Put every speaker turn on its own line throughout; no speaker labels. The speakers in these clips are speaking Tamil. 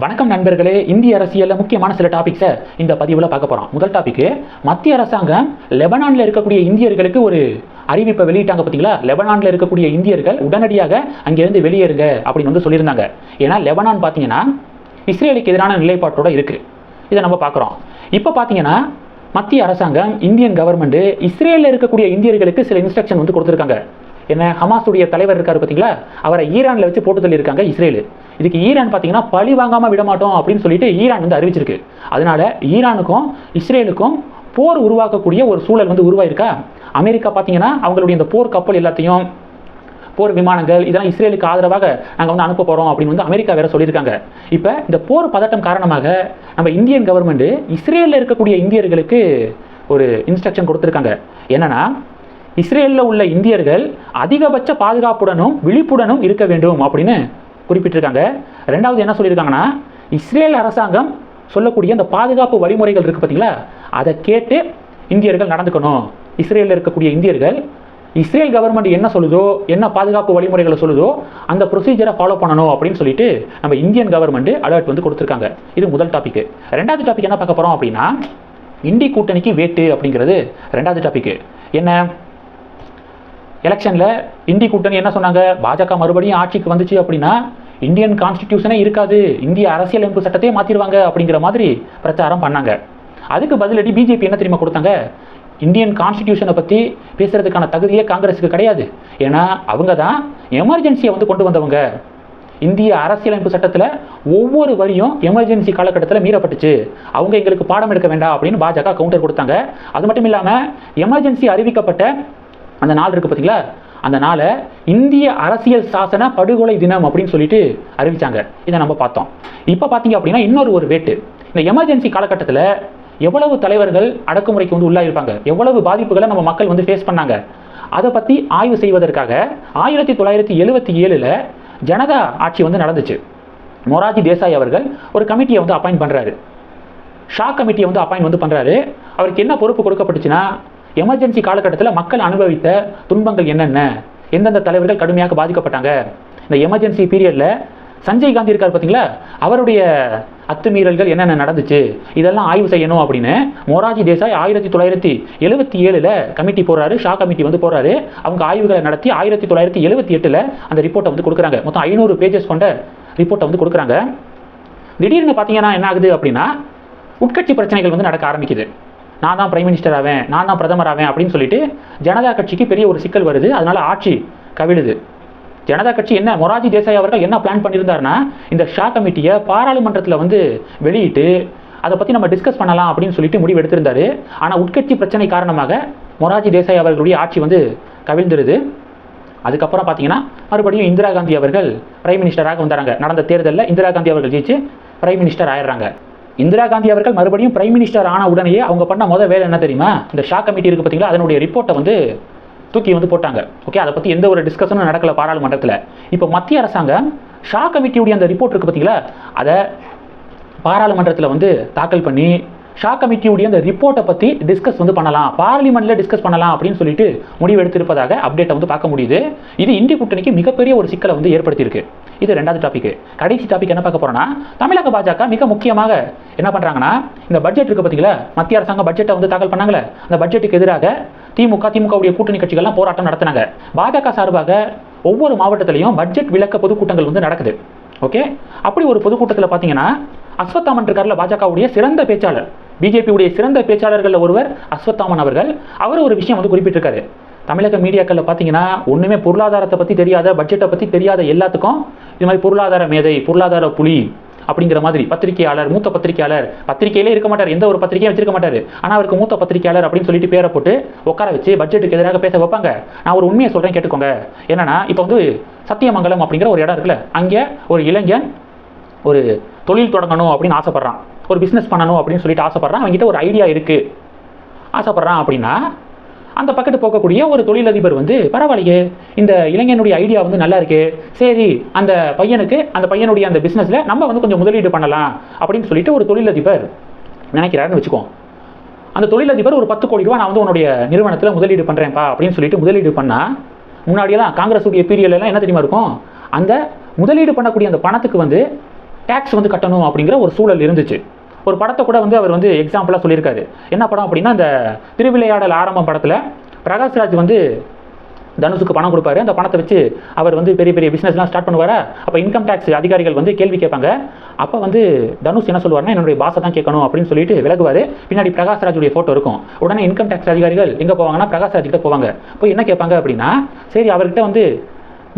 வணக்கம் நண்பர்களே இந்திய அரசியலில் முக்கியமான சில டாபிக்ஸை இந்த பதிவில் பார்க்க போகிறோம் முதல் டாபிக்கு மத்திய அரசாங்கம் லெபனானில் இருக்கக்கூடிய இந்தியர்களுக்கு ஒரு அறிவிப்பை வெளியிட்டாங்க பார்த்தீங்களா லெபனானில் இருக்கக்கூடிய இந்தியர்கள் உடனடியாக அங்கேருந்து வெளியேறுங்க அப்படின்னு வந்து சொல்லியிருந்தாங்க. ஏன்னா லெபனான் பார்த்தீங்கன்னா இஸ்ரேலுக்கு எதிரான நிலைப்பாட்டோட இருக்குது இதை நம்ம பார்க்குறோம். இப்போ பார்த்தீங்கன்னா மத்திய அரசாங்கம் இந்தியன் கவர்மெண்ட்டு இஸ்ரேலில் இருக்கக்கூடிய இந்தியர்களுக்கு சில இன்ஸ்ட்ரக்ஷன் வந்து கொடுத்துருக்காங்க. என்ன? ஹமாஸுடைய தலைவர் இருக்காரு பார்த்தீங்களா? அவரை ஈரானில் வச்சு போட்டு தள்ளியிருக்காங்க இஸ்ரேல். இதுக்கு ஈரான் பார்த்தீங்கன்னா பழி வாங்காமல் விட மாட்டோம் அப்படின்னு சொல்லிட்டு ஈரான் வந்து அறிவிச்சிருக்கு. அதனால ஈரானுக்கும் இஸ்ரேலுக்கும் போர் உருவாக்கக்கூடிய ஒரு சூழல் வந்து உருவாயிருக்கா? அமெரிக்கா பார்த்தீங்கன்னா அவங்களுடைய இந்த போர் கப்பல் எல்லாத்தையும் போர் விமானங்கள் இதெல்லாம் இஸ்ரேலுக்கு ஆதரவாக நாங்கள் வந்து அனுப்ப போகிறோம் அப்படின்னு வந்து அமெரிக்கா வேற சொல்லியிருக்காங்க. இப்போ இந்த போர் பதட்டம் காரணமாக நம்ம இந்தியன் கவர்மெண்ட் இஸ்ரேலில் இருக்கக்கூடிய இந்தியர்களுக்கு ஒரு இன்ஸ்ட்ரக்ஷன் கொடுத்துருக்காங்க. என்னன்னா இஸ்ரேலில் உள்ள இந்தியர்கள் அதிகபட்ச பாதுகாப்புடனும் விழிப்புடனும் இருக்க வேண்டும் அப்படின்னு குறிப்பிட்டிருக்காங்க. ரெண்டாவது என்ன சொல்லியிருக்காங்கன்னா இஸ்ரேல் அரசாங்கம் சொல்லக்கூடிய அந்த பாதுகாப்பு வழிமுறைகள் இருக்குது பார்த்தீங்களா அதை கேட்டு இந்தியர்கள் நடந்துக்கணும். இஸ்ரேலில் இருக்கக்கூடிய இந்தியர்கள் இஸ்ரேல் கவர்மெண்ட் என்ன சொல்லுதோ என்ன பாதுகாப்பு வழிமுறைகளை சொல்லுதோ அந்த ப்ரொசீஜரை ஃபாலோ பண்ணணும் அப்படின்னு சொல்லிட்டு நம்ம இந்தியன் கவர்மெண்ட் அலர்ட் வந்து கொடுத்துருக்காங்க. இது முதல் டாபிக் ரெண்டாவது டாபிக் என்ன பார்க்க போகிறோம் அப்படின்னா இந்தி கூட்டணிக்கு வேட்டு அப்படிங்கிறது ரெண்டாவது டாபிக் என்ன? எலெக்ஷனில் இந்தி கூட்டணி என்ன சொன்னாங்க? பாஜக மறுபடியும் ஆட்சிக்கு வந்துச்சு அப்படின்னா இந்தியன் கான்ஸ்டிடியூஷனே இருக்காது. இந்திய அரசியலமைப்பு சட்டத்தையே மாற்றிடுவாங்க அப்படிங்கிற மாதிரி பிரச்சாரம் பண்ணாங்க. அதுக்கு பதிலடி பிஜேபி என்ன தெரியுமா கொடுத்தாங்க? இந்தியன் கான்ஸ்டிடியூஷனை பற்றி பேசுகிறதுக்கான தகுதியே காங்கிரஸுக்கு கிடையாது. ஏன்னா அவங்க தான் எமர்ஜென்சியை வந்து கொண்டு வந்தவங்க. இந்திய அரசியலமைப்பு சட்டத்தில் ஒவ்வொரு வரியும் எமர்ஜென்சி காலகட்டத்தில் மீறப்பட்டுச்சு. அவங்க எங்களுக்கு பாடம் எடுக்க வேண்டாம் அப்படின்னு பாஜக கவுண்டர் கொடுத்தாங்க. அது மட்டும் இல்லாமல் எமர்ஜென்சி அறிவிக்கப்பட்ட அந்த நாள் இருக்கு பார்த்தீங்களா அந்த நாளை இந்திய அரசியல் சாசன படுகொலை தினம் அப்படின்னு சொல்லிட்டு அறிவிச்சாங்க. இதை நம்ம பார்த்தோம். இப்போ பார்த்தீங்க அப்படின்னா இன்னொரு ஒரு வேட்டு. இந்த எமர்ஜென்சி காலகட்டத்தில் எவ்வளவு தலைவர்கள் அடக்குமுறைக்கு வந்து உள்ளாயிருப்பாங்க? எவ்வளவு பாதிப்புகளை நம்ம மக்கள் வந்து ஃபேஸ் பண்ணாங்க? அதை பற்றி ஆய்வு செய்வதற்காக ஆயிரத்தி தொள்ளாயிரத்தி எழுபத்தி ஏழில் ஜனதா ஆட்சி வந்து நடந்துச்சு. மொராஜி தேசாய் அவர்கள் ஒரு கமிட்டியை வந்து அப்பாயிண்ட் பண்ணுறாரு ஷா கமிட்டியை வந்து அப்பாயிண்ட் வந்து பண்ணுறாரு அவருக்கு என்ன பொறுப்பு கொடுக்கப்பட்டுச்சுன்னா எமர்ஜென்சி காலகட்டத்தில் மக்கள் அனுபவித்த துன்பங்கள் என்னென்ன? எந்தெந்த தலைவர்கள் கடுமையாக பாதிக்கப்பட்டாங்க? இந்த எமர்ஜென்சி பீரியடில் சஞ்சய் காந்தி இருக்கார் பார்த்தீங்களா அவருடைய அத்துமீறல்கள் என்னென்ன நடந்துச்சு? இதெல்லாம் ஆய்வு செய்யணும் அப்படின்னு மொராஜி தேசாய் ஆயிரத்தி தொள்ளாயிரத்தி எழுபத்தி ஏழில் கமிட்டி போகிறாரு ஷா கமிட்டி வந்து போகிறாரு அவங்க ஆய்வுகளை நடத்தி ஆயிரத்தி தொள்ளாயிரத்தி எழுபத்தி எட்டில் அந்த ரிப்போர்ட்டை வந்து கொடுக்குறாங்க. மொத்தம் ஐநூறு பேஜஸ் கொண்ட ரிப்போர்ட்டை வந்து கொடுக்குறாங்க. திடீர்னு பார்த்தீங்கன்னா என்ன ஆகுது அப்படின்னா உட்கட்சி பிரச்சனைகள் வந்து நடக்க ஆரம்பிக்குது. நான் தான் பிரைம் மினிஸ்டர் ஆவேன் நான் தான் பிரதமர் ஆவேன் அப்படின்னு சொல்லிட்டு ஜனதா கட்சிக்கு பெரிய ஒரு சிக்கல் வருது. அதனால ஆட்சி கவிழுது. ஜனதா கட்சி என்ன மொராஜி தேசாய் அவர்கள் என்ன பிளான் பண்ணியிருந்தாருன்னா இந்த ஷா கமிட்டியை பாராளுமன்றத்தில் வந்து வெளியிட்டு அதை பற்றி நம்ம டிஸ்கஸ் பண்ணலாம் அப்படின்னு சொல்லிட்டு முடிவு எடுத்திருந்தாரு. ஆனால் உட்கட்சி பிரச்சனை காரணமாக மொராஜி தேசாய் அவர்களுடைய ஆட்சி வந்து கவிழ்ந்துருது. அதுக்கப்புறம் பார்த்தீங்கன்னா மறுபடியும் இந்திரா காந்தி அவர்கள் பிரைம் மினிஸ்டராக வந்தாங்க நடந்த தேர்தலில் இந்திரா காந்தி அவர்கள் ஜெயிச்சு பிரைம் மினிஸ்டர் ஆயிடுறாங்க. இந்திரா காந்தி அவர்கள் மறுபடியும் பிரைம் மினிஸ்டர் ஆன உடனேயே அவங்க பண்ண முதல் வேலை என்ன தெரியுமா? இந்த ஷா கமிட்டி இருக்குது பார்த்தீங்களா? அதனுடைய ரிப்போர்ட்டை வந்து தூக்கி வந்து போட்டாங்க. ஓகே அதை பற்றி எந்த ஒரு டிஸ்கஷனும் நடக்கல பாராளுமன்றத்தில். இப்போ மத்திய அரசாங்கம் ஷா கமிட்டியுடைய அந்த ரிப்போர்ட் இருக்குது பார்த்தீங்களா? அதை பாராளுமன்றத்தில் வந்து தாக்கல் பண்ணி ஷா கமிட்டியுடைய அந்த ரிப்போர்ட்டை பற்றி டிஸ்கஸ் வந்து பண்ணலாம். பார்லிமெண்ட்டில் டிஸ்கஸ் பண்ணலாம் அப்படின்னு சொல்லிட்டு முடிவு எடுத்திருப்பதாக அப்டேட்டை வந்து பார்க்க முடியுது. இது இந்திய கூட்டணிக்கு மிகப்பெரிய ஒரு சிக்கலை வந்து ஏற்படுத்தியிருக்கு. இது ரெண்டாவது டாபிக் கடைசி டாபிக் என்ன பார்க்க போறோம்னா தமிழக பாஜக மிக முக்கியமாக என்ன பண்ணுறாங்கன்னா இந்த பட்ஜெட் இருக்கு பார்த்தீங்களா மத்திய அரசாங்கம் பட்ஜெட்டை வந்து தாக்கல் பண்ணாங்களே. அந்த பட்ஜெட்டுக்கு எதிராக திமுக திமுகவுடைய கூட்டணி கட்சிகள்லாம் போராட்டம் நடத்தினாங்க. பாஜக சார்பாக ஒவ்வொரு மாவட்டத்திலையும் பட்ஜெட் விளக்க பொதுக்கூட்டங்கள் வந்து நடக்குது. ஓகே அப்படி ஒரு பொதுக்கூட்டத்தில் பார்த்தீங்கன்னா அஸ்வத்தாமன் இருக்கார்ல பாஜகவுடைய சிறந்த பேச்சாளர். பிஜேபியுடைய சிறந்த பேச்சாளர்களில் ஒருவர் அஸ்வத்தாமன் அவர்கள். அவர் ஒரு விஷயம் வந்து குறிப்பிட்டிருக்காரு. தமிழக மீடியாக்களில் பார்த்தீங்கன்னா ஒன்றுமே பொருளாதாரத்தை பற்றி தெரியாத பட்ஜெட்டை பற்றி தெரியாத எல்லாத்துக்கும் இது மாதிரி பொருளாதார மேதை பொருளாதார புலி அப்படிங்கிற மாதிரி பத்திரிகையாளர் மூத்த பத்திரிகையாளர் பத்திரிகையிலே இருக்க மாட்டார். எந்த ஒரு பத்திரிகையும் வச்சிருக்க மாட்டார். ஆனால் அவருக்கு மூத்த பத்திரிகையாளர் அப்படின்னு சொல்லிட்டு பேரை போட்டு உட்கார வச்சு பட்ஜெட்டுக்கு எதிராக பேச வைப்பாங்க. நான் ஒரு உண்மையை சொல்கிறேன் கேட்டுக்கோங்க. என்னன்னா இப்போ வந்து சத்தியமங்கலம் அப்படிங்கிற ஒரு இடம் இருக்குல்ல அங்கே ஒரு இளைஞன் ஒரு தொழில் தொடங்கணும் அப்படின்னு ஆசைப்பட்றான். ஒரு பிஸ்னஸ் பண்ணணும் அப்படின்னு சொல்லிட்டு ஆசைப்பட்றான். அவங்ககிட்ட ஒரு ஐடியா இருக்குது ஆசைப்பட்றான் அப்படின்னா அந்த பக்கத்து போகக்கூடிய ஒரு தொழிலதிபர் வந்து பரவாயில்லையே இந்த இளைஞனுடைய ஐடியா வந்து நல்லா இருக்கு. சரி அந்த பையனுக்கு அந்த பையனுடைய அந்த பிஸ்னஸில் நம்ம வந்து கொஞ்சம் முதலீடு பண்ணலாம். அப்படின்னு சொல்லிட்டு ஒரு தொழிலதிபர் நினைக்கிறாருன்னு வச்சுக்கோம் அந்த தொழிலதிபர் ஒரு பத்து கோடி ரூபா நான் வந்து உன்னுடைய நிறுவனத்தில் முதலீடு பண்ணுறேன்ப்பா அப்படின்னு சொல்லிட்டு முதலீடு பண்ணால் முன்னாடியெல்லாம் காங்கிரஸுடைய பீரியட்லாம் என்ன தெரியுமா இருக்கும்? அந்த முதலீடு பண்ணக்கூடிய அந்த பணத்துக்கு வந்து டேக்ஸ் வந்து கட்டணும் அப்படிங்கிற ஒரு சூழல் இருந்துச்சு. ஒரு படத்தை கூட வந்து அவர் வந்து எக்ஸாம்பிளாக சொல்லியிருக்காரு. என்ன படம் அப்படின்னா அந்த திருவிளையாடல் ஆரம்பம் படத்தில் பிரகாஷ்ராஜ் வந்து தனுஷுக்கு பணம் கொடுப்பாரு. அந்த பணத்தை வச்சு அவர் வந்து பெரிய பெரிய பிஸ்னஸ்லாம் ஸ்டார்ட் பண்ணுவாரா? அப்போ இன்கம் டேக்ஸ் அதிகாரிகள் வந்து கேள்வி கேட்பாங்க. அப்போ வந்து தனுஷ் என்ன சொல்லுவார்னா என்னுடைய பாசை தான் கேட்கணும் அப்படின்னு சொல்லிட்டு விலகுவார். பின்னாடி பிரகாஷ்ராஜுடைய ஃபோட்டோ இருக்கும். உடனே இன்கம் டேக்ஸ் அதிகாரிகள் எங்கே போவாங்கன்னா பிரகாஷ்ராஜ் கிட்ட போவாங்க. போய் என்ன கேட்பாங்க அப்படின்னா சரி அவர்கிட்ட வந்து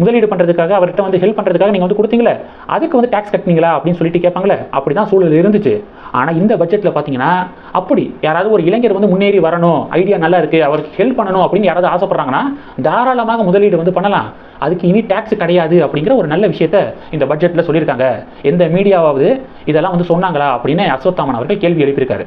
முதலீடு பண்ணுறதுக்காக அவர்கிட்ட வந்து ஹெல்ப் பண்ணுறதுக்காக நீங்கள் வந்து கொடுத்தீங்களே அதுக்கு வந்து டேக்ஸ் கட்டினீங்களா அப்படின்னு சொல்லிட்டு கேட்பாங்களே அப்படி தான் சூழல் இருந்துச்சு. ஆனால் இந்த பட்ஜெட்டில் பார்த்தீங்கன்னா அப்படி யாராவது ஒரு இளைஞர் வந்து முன்னேறி வரணும் ஐடியா நல்லா இருக்குது அவருக்கு ஹெல்ப் பண்ணணும் அப்படின்னு யாராவது ஆசைப்பட்றாங்கன்னா தாராளமாக முதலீடு வந்து பண்ணலாம். அதுக்கு இனி டேக்ஸ் கிடையாது அப்படிங்கிற ஒரு நல்ல விஷயத்த இந்த பட்ஜெட்டில் சொல்லியிருக்காங்க. எந்த மீடியாவாவது இதெல்லாம் வந்து சொன்னாங்களா அப்படின்னு அஸ்வத்தாமன் அவர்கள் கேள்வி எழுப்பியிருக்காரு.